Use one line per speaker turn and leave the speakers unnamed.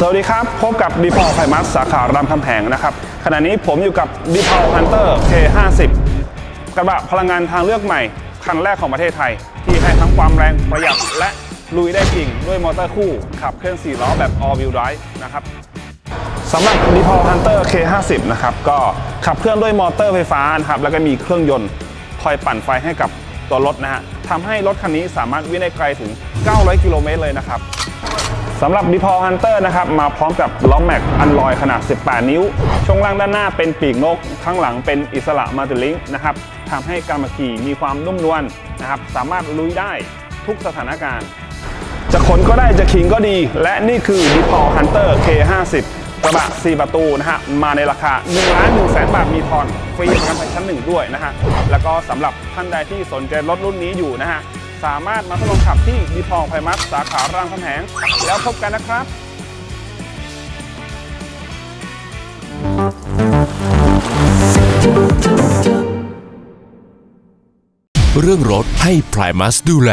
สวัสดีครับ พบกับดีพอลไพมัสสาขารามคำแหงนะครับ ขณะนี้ผมอยู่กับดีพอลฮันเตอร์ K50 กระบะพลังงานทางเลือกใหม่ คันแรกของประเทศไทย ที่ให้ทั้งความแรงประหยัดและลุยได้จริง ด้วยมอเตอร์คู่ ขับเคลื่อน 4 ล้อแบบ all wheel drive นะครับสำหรับ d e p a u l Hunter K50 นะครับ ก็ขับเคลื่อนด้วยมอเตอร์ไฟฟ้านะครับแล้วก็มีเครื่องยนต์คอยปั่นไฟให้กับตัวรถนะฮะ ทำให้รถคันนี้สามารถวิ่งได้ไกลถึง 900 กิโลเมตรเลยนะครับสำหรับ d e p a u l Hunter นะครับมาพร้อมกับล้อแม็กอันลอยขนาด 18 นิ้ว ช่วงล่างด้านหน้าเป็นปีกนก ข้างหลังเป็นอิสระมาติลิงนะครับทำให้การขี่มีความนุ่มนวลนะครับสามารถลุยได้ทุกสถานการณ์ จะขนก็ได้จะขิงก็ดี และนี่คือ d e p a u l Hunter K50 กระบะ 4 ประตูนะฮะ มาในราคา1ล้าน1แสนบาทมีทอนฟรีประกันภัยชั้นหนึ่งด้วยนะฮะ แล้วก็สำหรับท่านใดที่สนใจรถรุ่นนี้อยู่นะฮะ สามารถมาทดลองขับที่ d e p a u l ไพมัสสาขารามคำแหง แล้วพบกันนะครับ
เรื่องรถให้ Primus ดูแล